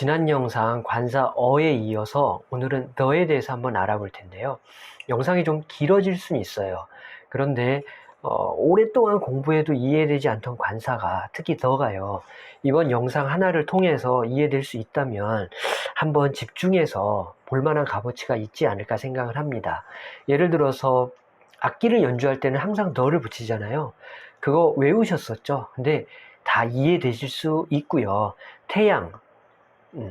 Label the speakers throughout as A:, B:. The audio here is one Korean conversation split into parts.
A: 지난 영상 관사 어에 이어서 오늘은 너에 대해서 한번 알아볼 텐데요. 영상이 좀 길어질 수는 있어요. 그런데 어, 오랫동안 공부해도 이해되지 않던 관사가 특히 더가요. 이번 영상 하나를 통해서 이해될 수 있다면 한번 집중해서 볼만한 값어치가 있지 않을까 생각을 합니다. 예를 들어서 악기를 연주할 때는 항상 너를 붙이잖아요. 그거 외우셨었죠? 근데 다 이해되실 수 있고요. 태양, 음,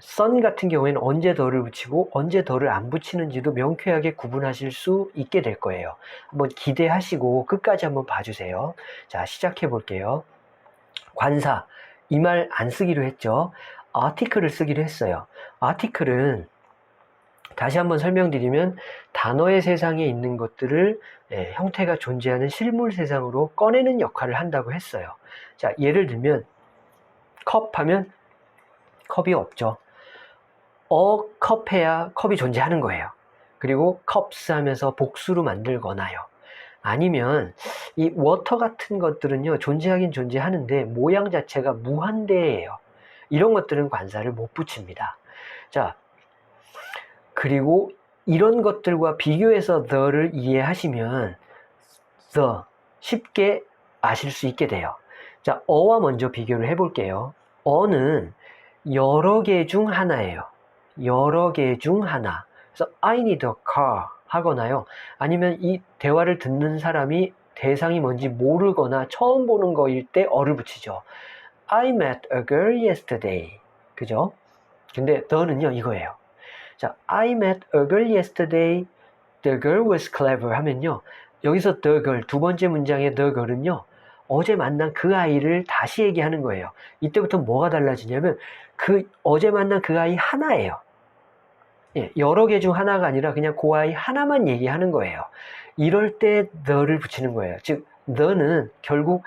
A: 선 같은 경우에는 언제 덜을 붙이고 언제 덜을 안 붙이는지도 명쾌하게 구분하실 수 있게 될 거예요. 한번 기대하시고 끝까지 한번 봐주세요. 자, 시작해 볼게요. 관사. 이 말 안 쓰기로 했죠. 아티클을 쓰기로 했어요. 아티클은 다시 한번 설명드리면 단어의 세상에 있는 것들을 예, 형태가 존재하는 실물 세상으로 꺼내는 역할을 한다고 했어요. 자, 예를 들면 컵 하면 컵이 없죠. 어 컵해야 컵이 존재하는 거예요. 그리고 컵스 하면서 복수로 만들거나요. 아니면 이 워터 같은 것들은요 존재하긴 존재하는데 모양 자체가 무한대예요. 이런 것들은 관사를 못 붙입니다. 자 그리고 이런 것들과 비교해서 the를 이해하시면 the 쉽게 아실 수 있게 돼요. 자 어와 먼저 비교를 해볼게요. 어는 여러 개 중 하나예요. 여러 개 중 하나. 그래서 I need a car 하거나요. 아니면 이 대화를 듣는 사람이 대상이 뭔지 모르거나 처음 보는 거일 때 어를 붙이죠. I met a girl yesterday. 그죠? 근데 the는요 이거예요. 자, I met a girl yesterday. The girl was clever 하면요. 여기서 the girl 두 번째 문장의 the girl은요. 어제 만난 그 아이를 다시 얘기하는 거예요. 이때부터 뭐가 달라지냐면 그 어제 만난 그 아이 하나예요. 예, 여러 개 중 하나가 아니라 그냥 그 아이 하나만 얘기하는 거예요. 이럴 때 너를 붙이는 거예요. 즉 너는 결국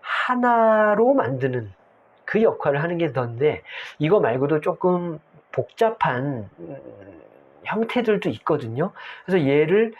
A: 하나로 만드는 그 역할을 하는 게 너인데 이거 말고도 조금 복잡한 음, 형태들도 있거든요. 그래서 얘를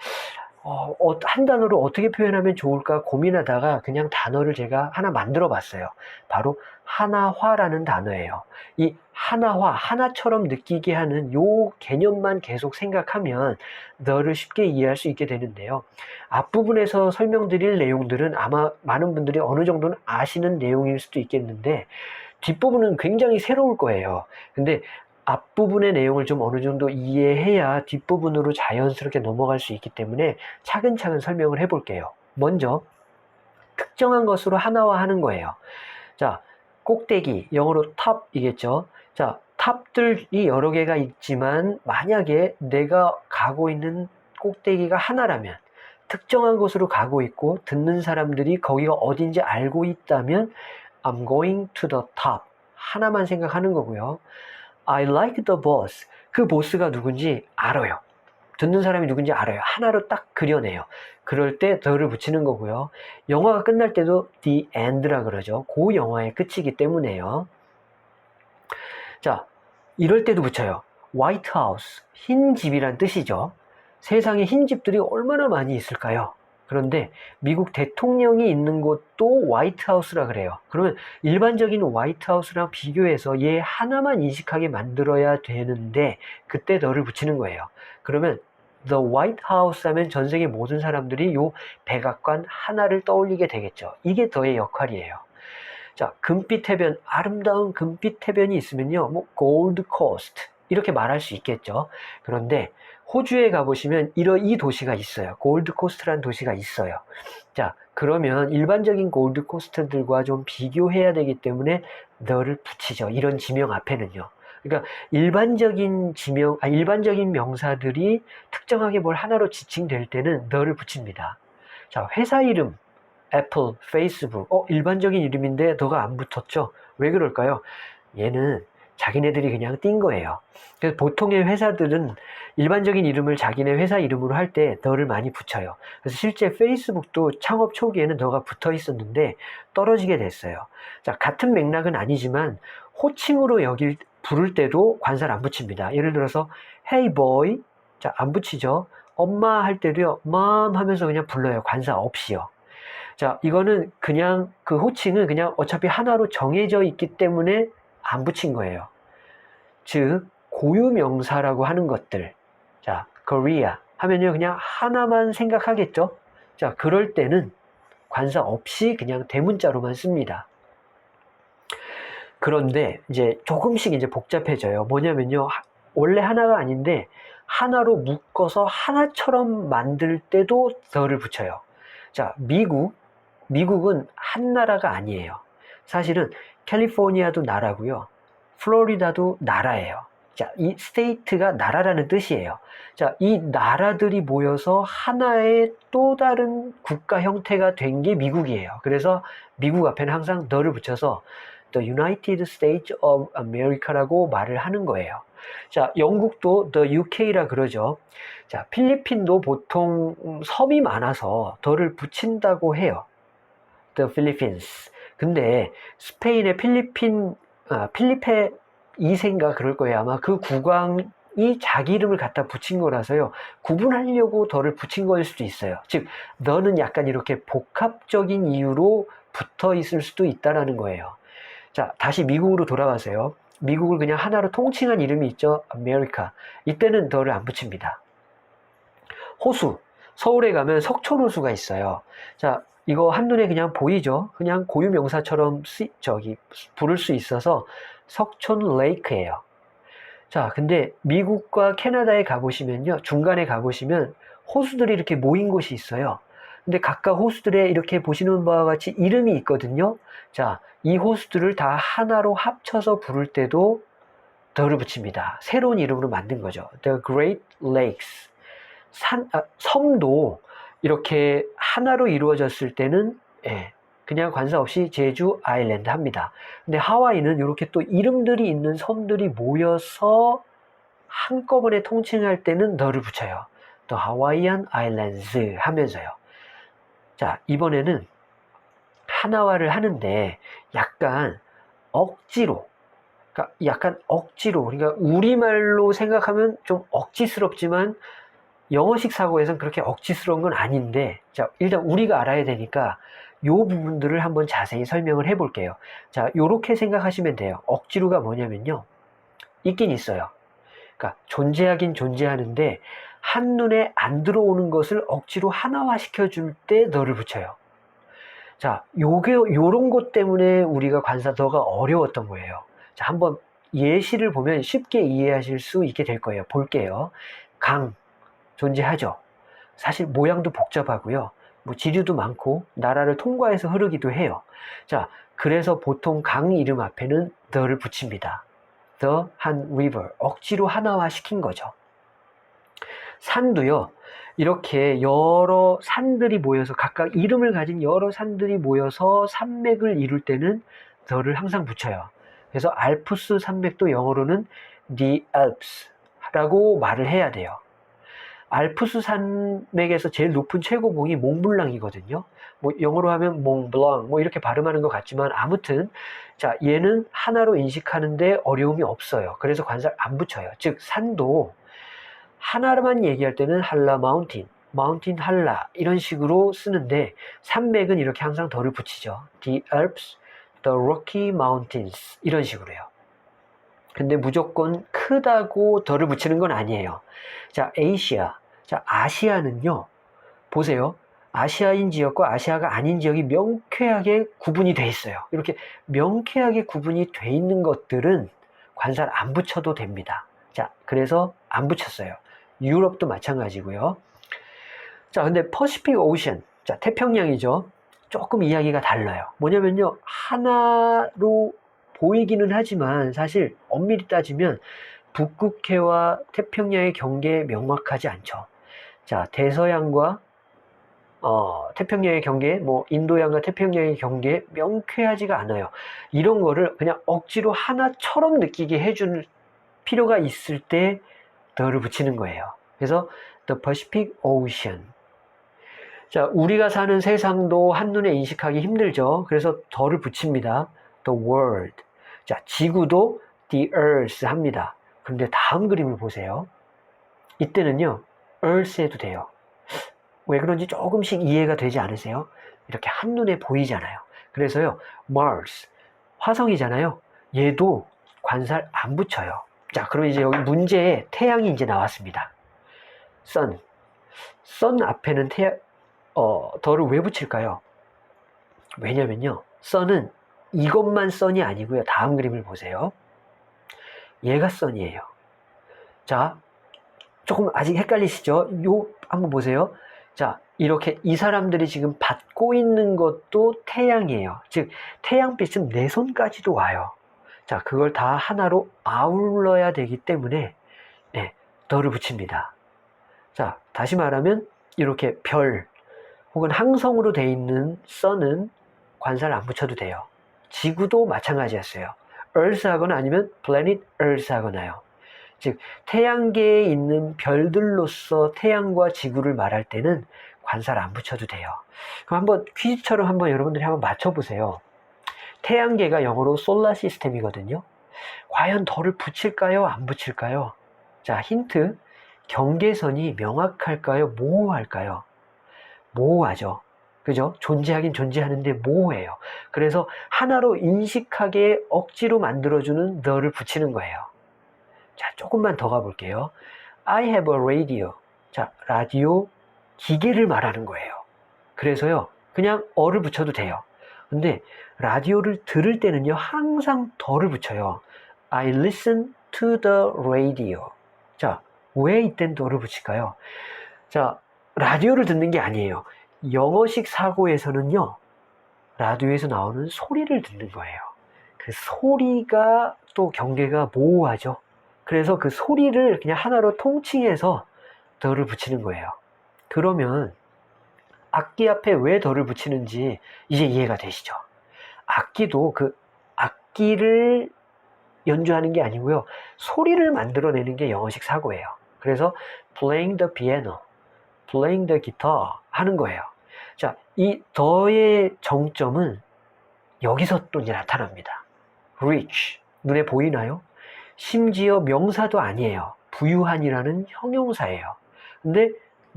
A: 어, 어, 한 단어로 어떻게 표현하면 좋을까 고민하다가 그냥 단어를 제가 하나 만들어 봤어요. 바로 하나화라는 단어예요. 이 하나화, 하나처럼 느끼게 하는 요 개념만 계속 생각하면 너를 쉽게 이해할 수 있게 되는데요. 앞부분에서 설명드릴 내용들은 아마 많은 분들이 어느 정도는 아시는 내용일 수도 있겠는데 뒷부분은 굉장히 새로울 거예요. 근데 앞부분의 내용을 좀 어느 정도 이해해야 뒷부분으로 자연스럽게 넘어갈 수 있기 때문에 차근차근 설명을 해볼게요. 먼저 특정한 것으로 하나화하는 거예요. 자, 꼭대기, 영어로 탑이겠죠. 자, 탑들이 여러 개가 있지만 만약에 내가 가고 있는 꼭대기가 하나라면 특정한 곳으로 가고 있고 듣는 사람들이 거기가 어딘지 알고 있다면 I'm going to the top 하나만 생각하는 거고요. I like the boss. 그 보스가 누군지 알아요. 듣는 사람이 누군지 알아요. 하나로 딱 그려내요. 그럴 때 the를 붙이는 거고요. 영화가 끝날 때도 the end라 그러죠. 그 영화의 끝이기 때문에요. 자, 이럴 때도 붙여요. White House, 흰 집이란 뜻이죠. 세상에 흰 집들이 얼마나 많이 있을까요? 그런데 미국 대통령이 있는 곳도 화이트하우스라 그래요. 그러면 일반적인 화이트하우스랑 비교해서 얘 하나만 인식하게 만들어야 되는데 그때 너를 붙이는 거예요. 그러면 The White House 하면 전 세계 모든 사람들이 요 백악관 하나를 떠올리게 되겠죠. 이게 너의 역할이에요. 자, 금빛 해변, 아름다운 금빛 해변이 있으면요, 뭐, 골드 코스트, 이렇게 말할 수 있겠죠. 그런데 호주에 가보시면 이런 이 도시가 있어요. 골드코스트라는 도시가 있어요. 자, 그러면 일반적인 골드코스트들과 좀 비교해야 되기 때문에 너를 붙이죠. 이런 지명 앞에는요. 그러니까 일반적인 지명, 아, 일반적인 명사들이 특정하게 뭘 하나로 지칭될 때는 너를 붙입니다. 자, 회사 이름, 애플, 페이스북, 어, 일반적인 이름인데 너가 안 붙었죠? 왜 그럴까요? 얘는 자기네들이 그냥 띈 거예요. 그래서 보통의 회사들은 일반적인 이름을 자기네 회사 이름으로 할때 너를 많이 붙여요. 그래서 실제 페이스북도 창업 초기에는 너가 붙어 있었는데 떨어지게 됐어요. 자, 같은 맥락은 아니지만 호칭으로 여길 부를 때도 관사를 안 붙입니다. 예를 들어서 Hey boy, 자, 안 붙이죠. 엄마 할 때도요, mom 하면서 그냥 불러요. 관사 없이요. 자, 이거는 그냥 그 호칭은 그냥 어차피 하나로 정해져 있기 때문에 안 붙인 거예요. 즉 고유명사라고 하는 것들. 자, Korea 하면요 그냥 하나만 생각하겠죠. 자, 그럴 때는 관사 없이 그냥 대문자로만 씁니다. 그런데 이제 조금씩 이제 복잡해져요. 뭐냐면요. 하- 원래 하나가 아닌데 하나로 묶어서 하나처럼 만들 때도 더를 붙여요. 자, 미국. 미국은 한 나라가 아니에요. 사실은 캘리포니아도 나라고요. 플로리다도 나라예요. 자, 이 스테이트가 나라라는 뜻이에요. 자, 이 나라들이 모여서 하나의 또 다른 국가 형태가 된 게 미국이에요. 그래서 미국 앞에는 항상 더를 붙여서 The United States of America라고 말을 하는 거예요. 자, 영국도 The UK라 그러죠. 자, 필리핀도 보통 음, 섬이 많아서 더를 붙인다고 해요. The Philippines. 근데 스페인의 필리핀, 아, 필리페 2세인가 그럴 거예요. 아마 그 국왕 이 자기 이름을 갖다 붙인 거라서요. 구분하려고 더를 붙인 거일 수도 있어요. 즉, 너는 약간 이렇게 복합적인 이유로 붙어 있을 수도 있다라는 거예요. 자, 다시 미국으로 돌아가세요. 미국을 그냥 하나로 통칭한 이름이 있죠. 아메리카. 이때는 더를 안 붙입니다. 호수. 서울에 가면 석촌호수가 있어요. 자, 이거 한눈에 그냥 보이죠? 그냥 고유명사처럼 쓰, 저기, 부를 수 있어서 석촌 레이크예요. 자, 근데 미국과 캐나다에 가보시면요. 중간에 가보시면 호수들이 이렇게 모인 곳이 있어요. 근데 각각 호수들에 이렇게 보시는 바와 같이 이름이 있거든요. 자, 이 호수들을 다 하나로 합쳐서 부를 때도 더를 붙입니다. 새로운 이름으로 만든 거죠. The Great Lakes. 산, 아, 섬도 이렇게 하나로 이루어졌을 때는 예, 그냥 관사 없이 제주 아일랜드 합니다. 근데 하와이는 이렇게 또 이름들이 있는 섬들이 모여서 한꺼번에 통칭할 때는 너를 붙여요. The Hawaiian Islands 하면서요. 자, 이번에는 하나화를 하는데 약간 억지로, 그러니까 약간 억지로, 그러니까 우리말로 생각하면 좀 억지스럽지만 영어식 사고에선 그렇게 억지스러운 건 아닌데, 자, 일단 우리가 알아야 되니까 요 부분들을 한번 자세히 설명을 해 볼게요. 자, 요렇게 생각하시면 돼요. 억지로가 뭐냐면요. 있긴 있어요. 그러니까 존재하긴 존재하는데 한눈에 안 들어오는 것을 억지로 하나화 시켜줄 때 너를 붙여요. 자, 요게, 요런 것 때문에 우리가 관사 더가 어려웠던 거예요. 자, 한번 예시를 보면 쉽게 이해하실 수 있게 될 거예요. 볼게요. 강, 존재하죠. 사실 모양도 복잡하고요. 뭐 지류도 많고 나라를 통과해서 흐르기도 해요. 자, 그래서 보통 강 이름 앞에는 the를 붙입니다. the 한 river 억지로 하나화 시킨 거죠. 산도요. 이렇게 여러 산들이 모여서 각각 이름을 가진 여러 산들이 모여서 산맥을 이룰 때는 the를 항상 붙여요. 그래서 알프스 산맥도 영어로는 the Alps라고 말을 해야 돼요. 알프스 산맥에서 제일 높은 최고봉이 몽블랑이거든요. 뭐 영어로 하면 몽블랑 뭐 이렇게 발음하는 것 같지만 아무튼 자 얘는 하나로 인식하는데 어려움이 없어요. 그래서 관사를 안 붙여요. 즉 산도 하나로만 얘기할 때는 한라 마운틴, 마운틴 한라 이런 식으로 쓰는데 산맥은 이렇게 항상 덜을 붙이죠. The Alps, the Rocky Mountains 이런 식으로요. 근데 무조건 크다고 덜을 붙이는 건 아니에요. 자, 아시아. 자, 아시아는요. 보세요. 아시아인 지역과 아시아가 아닌 지역이 명쾌하게 구분이 돼 있어요. 이렇게 명쾌하게 구분이 돼 있는 것들은 관사를 안 붙여도 됩니다. 자, 그래서 안 붙였어요. 유럽도 마찬가지고요. 자, 근데 퍼시픽 오션. 자, 태평양이죠. 조금 이야기가 달라요. 뭐냐면요. 하나로 보이기는 하지만 사실 엄밀히 따지면 북극해와 태평양의 경계에 명확하지 않죠. 자, 대서양과 어, 태평양의 경계, 뭐 인도양과 태평양의 경계 명쾌하지가 않아요. 이런 거를 그냥 억지로 하나처럼 느끼게 해줄 필요가 있을 때 더를 붙이는 거예요. 그래서 the Pacific Ocean. 자, 우리가 사는 세상도 한눈에 인식하기 힘들죠. 그래서 더를 붙입니다. the world. 자, 지구도 the earth 합니다. 그런데 다음 그림을 보세요. 이때는요, earth 해도 돼요. 왜 그런지 조금씩 이해가 되지 않으세요? 이렇게 한눈에 보이잖아요. 그래서요, Mars, 화성이잖아요. 얘도 관살 안 붙여요. 자, 그러면 이제 여기 문제에 태양이 이제 나왔습니다. sun. sun 앞에는 태양, 어, 더를 왜 붙일까요? 왜냐면요. sun은 이것만 sun이 아니고요. 다음 그림을 보세요. 얘가 sun이에요. 자, 조금 아직 헷갈리시죠? 요, 한번 보세요. 자, 이렇게 이 사람들이 지금 받고 있는 것도 태양이에요. 즉, 태양빛은 내 손까지도 와요. 자, 그걸 다 하나로 아울러야 되기 때문에, 네, 더를 붙입니다. 자, 다시 말하면, 이렇게 별, 혹은 항성으로 돼 있는 선은 관사를 안 붙여도 돼요. 지구도 마찬가지였어요. Earth 하거나 아니면 planet Earth 하거나요. 즉, 태양계에 있는 별들로서 태양과 지구를 말할 때는 관사를 안 붙여도 돼요. 그럼 한번 퀴즈처럼 한번 여러분들이 한번 맞춰보세요. 태양계가 영어로 솔라 시스템이거든요. 과연 덜을 붙일까요? 안 붙일까요? 자, 힌트. 경계선이 명확할까요? 모호할까요? 모호하죠. 그죠? 존재하긴 존재하는데 모호해요. 그래서 하나로 인식하게 억지로 만들어주는 the를 붙이는 거예요. 자, 조금만 더 가볼게요. I have a radio. 자, 라디오 기계를 말하는 거예요. 그래서요, 그냥 어를 붙여도 돼요. 근데 라디오를 들을 때는요, 항상 더를 붙여요. I listen to the radio. 자, 왜 이땐 더를 붙일까요? 자, 라디오를 듣는 게 아니에요. 영어식 사고에서는요, 라디오에서 나오는 소리를 듣는 거예요. 그 소리가 또 경계가 모호하죠. 그래서 그 소리를 그냥 하나로 통칭해서 더를 붙이는 거예요. 그러면 악기 앞에 왜 더를 붙이는지 이제 이해가 되시죠? 악기도 그 악기를 연주하는 게 아니고요. 소리를 만들어내는 게 영어식 사고예요. 그래서 playing the piano, playing the guitar 하는 거예요. 자, 이 더의 정점은 여기서 또 이제 나타납니다. reach. 눈에 보이나요? 심지어 명사도 아니에요. 부유한이라는 형용사예요. 근데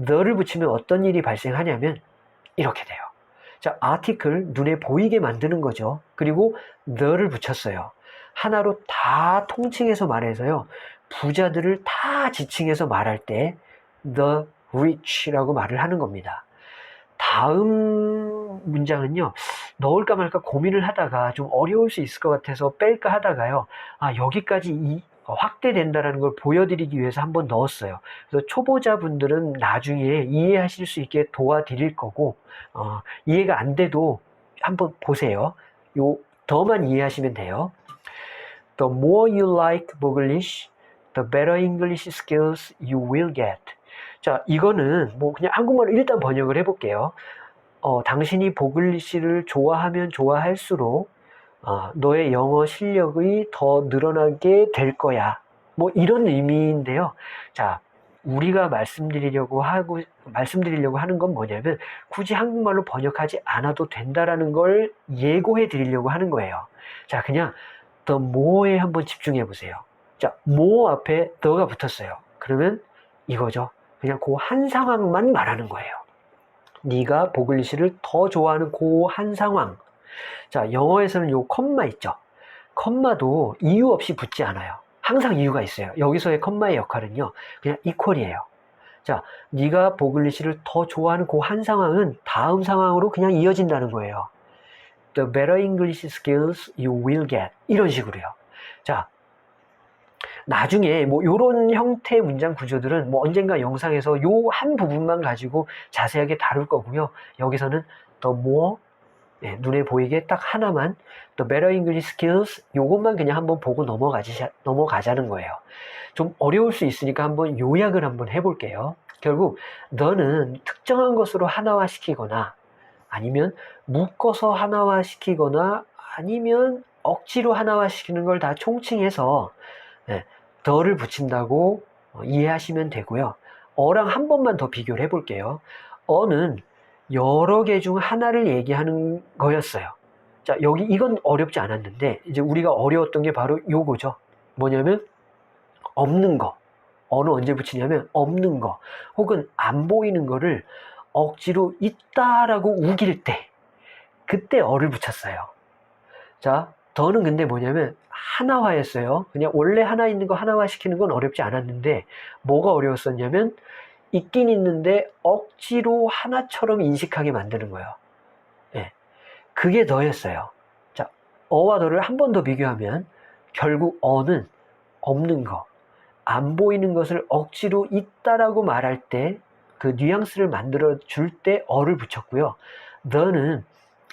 A: the를 붙이면 어떤 일이 발생하냐면 이렇게 돼요. 자, article 눈에 보이게 만드는 거죠. 그리고 the를 붙였어요. 하나로 다 통칭해서 말해서요. 부자들을 다 지칭해서 말할 때 the rich라고 말을 하는 겁니다. 다음 문장은요. 넣을까 말까 고민을 하다가 좀 어려울 수 있을 것 같아서 뺄까 하다가요. 아, 여기까지 이, 어, 확대된다라는 걸 보여드리기 위해서 한번 넣었어요. 그래서 초보자분들은 나중에 이해하실 수 있게 도와드릴 거고, 어, 이해가 안 돼도 한번 보세요. 요, 더만 이해하시면 돼요. The more you like English, the better English skills you will get. 자, 이거는 뭐 그냥 한국말로 일단 번역을 해볼게요. 어, 당신이 보글리시를 좋아하면 좋아할수록 어, 너의 영어 실력이 더 늘어나게 될 거야. 뭐 이런 의미인데요. 자, 우리가 말씀드리려고 하고 말씀드리려고 하는 건 뭐냐면 굳이 한국말로 번역하지 않아도 된다라는 걸 예고해 드리려고 하는 거예요. 자, 그냥 the more에 한번 집중해 보세요. 자, more 앞에 the가 붙었어요. 그러면 이거죠. 그냥 그 한 상황만 말하는 거예요. 네가 보글리시를 더 좋아하는 그 한 상황. 자, 영어에서는 요 컴마 있죠. 컴마도 이유 없이 붙지 않아요. 항상 이유가 있어요. 여기서의 컴마의 역할은요. 그냥 이퀄이에요. 자, 네가 보글리시를 더 좋아하는 그 한 상황은 다음 상황으로 그냥 이어진다는 거예요. The better English skills you will get. 이런 식으로요. 자, 나중에 뭐 이런 형태의 문장 구조들은 뭐 언젠가 영상에서 요 한 부분만 가지고 자세하게 다룰 거고요. 여기서는 the more 네, 눈에 보이게 딱 하나만 the better English skills 요것만 그냥 한번 보고 넘어가지 넘어가자는 거예요. 좀 어려울 수 있으니까 한번 요약을 한번 해볼게요. 결국 너는 특정한 것으로 하나화 시키거나 아니면 묶어서 하나화 시키거나 아니면 억지로 하나화 시키는 걸 다 총칭해서 네, 더를 붙인다고 어, 이해하시면 되고요. 어랑 한 번만 더 비교를 해볼게요. 어는 여러 개 중 하나를 얘기하는 거였어요. 자, 여기 이건 어렵지 않았는데 이제 우리가 어려웠던 게 바로 요거죠. 뭐냐면 없는 거. 어느 언제 붙이냐면 없는 거 혹은 안 보이는 거를 억지로 있다라고 우길 때 그때 어를 붙였어요. 자, 더는 근데 뭐냐면 하나화했어요. 그냥 원래 하나 있는 거 하나화 시키는 건 어렵지 않았는데 뭐가 어려웠었냐면 있긴 있는데 억지로 하나처럼 인식하게 만드는 거예요. 예. 그게 더였어요. 자, 어와 더를 한 번 더 비교하면 결국 어는 없는 거, 안 보이는 것을 억지로 있다라고 말할 때 그 뉘앙스를 만들어 줄 때 어를 붙였고요. the는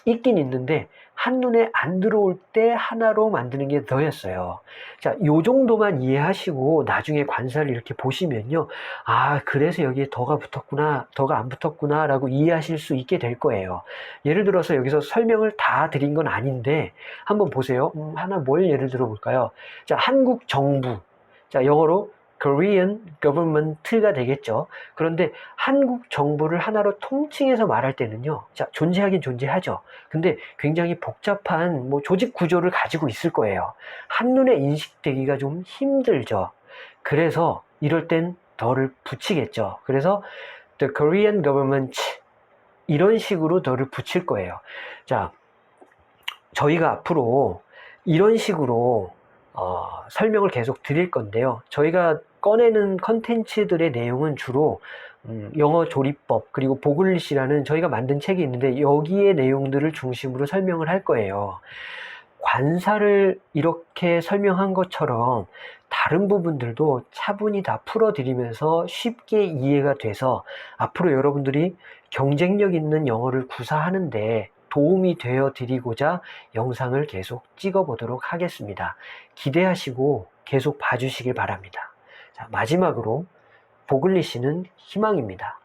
A: 있긴 있는데 한눈에 안 들어올 때 하나로 만드는 게 더였어요. 자, 요 정도만 이해하시고 나중에 관사를 이렇게 보시면요. 아, 그래서 여기에 더가 붙었구나, 더가 안 붙었구나 라고 이해하실 수 있게 될 거예요. 예를 들어서 여기서 설명을 다 드린 건 아닌데 한번 보세요. 음, 하나 뭘 예를 들어 볼까요? 자, 한국 정부. 자, 영어로 Korean government가 되겠죠. 그런데 한국 정부를 하나로 통칭해서 말할 때는요. 자, 존재하긴 존재하죠. 근데 굉장히 복잡한 뭐 조직 구조를 가지고 있을 거예요. 한눈에 인식되기가 좀 힘들죠. 그래서 이럴 땐 더를 붙이겠죠. 그래서 the Korean government 이런 식으로 더를 붙일 거예요. 자, 저희가 앞으로 이런 식으로 어, 설명을 계속 드릴 건데요. 저희가 꺼내는 컨텐츠들의 내용은 주로 음, 영어 조리법 그리고 보글리시라는 저희가 만든 책이 있는데 여기에 내용들을 중심으로 설명을 할 거예요. 관사를 이렇게 설명한 것처럼 다른 부분들도 차분히 다 풀어드리면서 쉽게 이해가 돼서 앞으로 여러분들이 경쟁력 있는 영어를 구사하는데 도움이 되어 드리고자 영상을 계속 찍어 보도록 하겠습니다. 기대하시고 계속 봐주시길 바랍니다. 자, 마지막으로 보글리시는 희망입니다.